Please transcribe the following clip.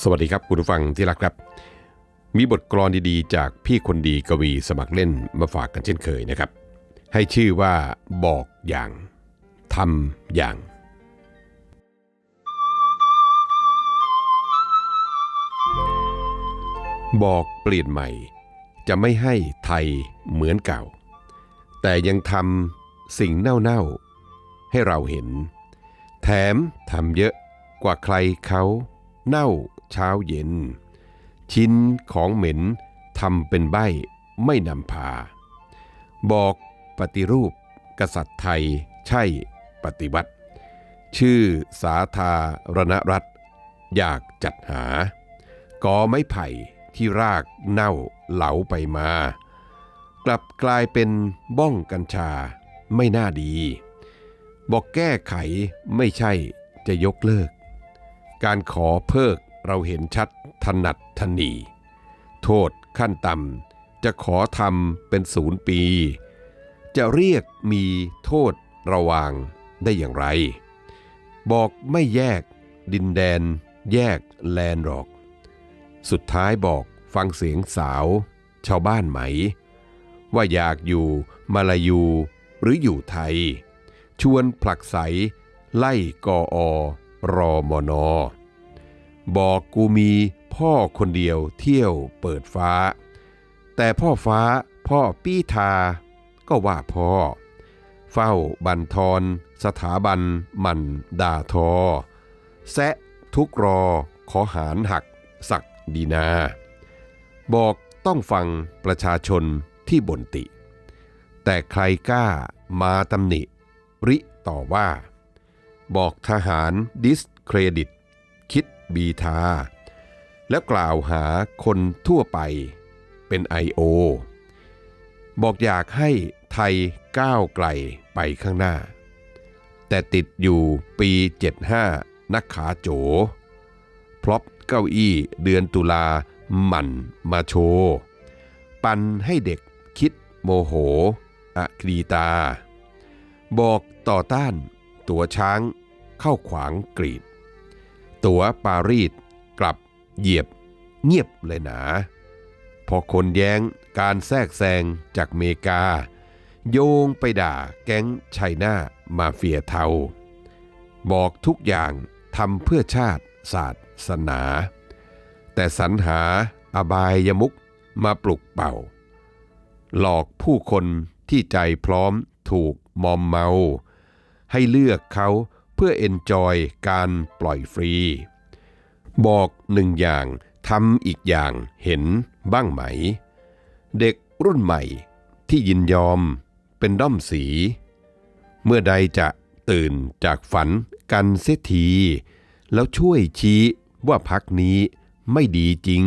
สวัสดีครับคุณผู้ฟังที่รักครับ มีบทกลอนดีๆ จากพี่คนดีกวีสมัครเล่นมาฝากกันเช่นเคยนะครับ ให้ชื่อว่าบอกอย่างทำอย่าง บอกเปลี่ยนใหม่ จะไม่ให้ไทยเหมือนเก่า แต่ยังทำสิ่งเน่าๆ ให้เราเห็น แถมทำเยอะกว่าใครเขาเน่า เช้าเย็น ชิ้นของเหม็นทำเป็นใบไม่นำพา บอกปฏิรูปกษัตริย์ไทยใช่ปฏิวัติ ชื่อสาธารณรัฐ อยากจัดหากอไม้ไผ่ที่รากเน่าเหลาไปมา กลับกลายเป็นบ้องกัญชาไม่น่าดี บอกแก้ไขไม่ใช่จะยกเลิก การขอเพิก เราเห็นชัดถนัดทนี โทษขั้นต่ำจะขอทำเป็นศูนย์ปี จะเรียกมีโทษระวางได้อย่างไร บอกไม่แยกดินแดน แยกแลนหรอก สุดท้ายบอกฟังเสียงสาว ชาวบ้านไหม ว่าอยากอยู่มาลายูหรืออยู่ไทย ชวนผลักใสไล่กออรอมอนอ บอกกูมีพ่อคนเดียวเที่ยวเปิดฟ้า แต่พ่อฟ้าพ่อปี้ทา ก็ว่าพ่อ เฝ้าบันทอนสถาบันมันด่าทอ แซะทุกรอขอหารหักสักดีนา บอกต้องฟังประชาชนที่บ่นติ แต่ใครกล้ามาตำหนิ ริต่อว่า บอกทหารดิสเครดิต บีทา แล้วกล่าวหาคนทั่วไปเป็น I.O. บอกอยากให้ไทยก้าวไกลไปข้างหน้า แต่ติดอยู่ปี 75 นักขาโจ พลบเก้าอี้เดือนตุลาหมั่นมาโชว์ปันให้เด็กคิดโมโหอะครีตา บอกต่อต้านตัวช้างเข้าขวางกรีด ตัวปารีสกลับเหยียบเงียบเลยหนา พอคนแย้งการแทรกแซงจากเมกา โยงไปด่าแก๊งไชน่ามาเฟียเทา บอกทุกอย่างทำเพื่อชาติศาสตร์สนา แต่สรรหาอบายยมุกมาปลุกเป่า หลอกผู้คนที่ใจพร้อมถูกมอมเมา ให้เลือกเขา พื่อเอนจอยการปล่อยฟรี บอกหนึ่งอย่างทำอีกอย่างเห็นบ้างไหม เด็กรุ่นใหม่ที่ยินยอมเป็นด้อมสี เมื่อใดจะตื่นจากฝันกันเสียที แล้วช่วยชี้ว่าพักนี้ไม่ดีจริง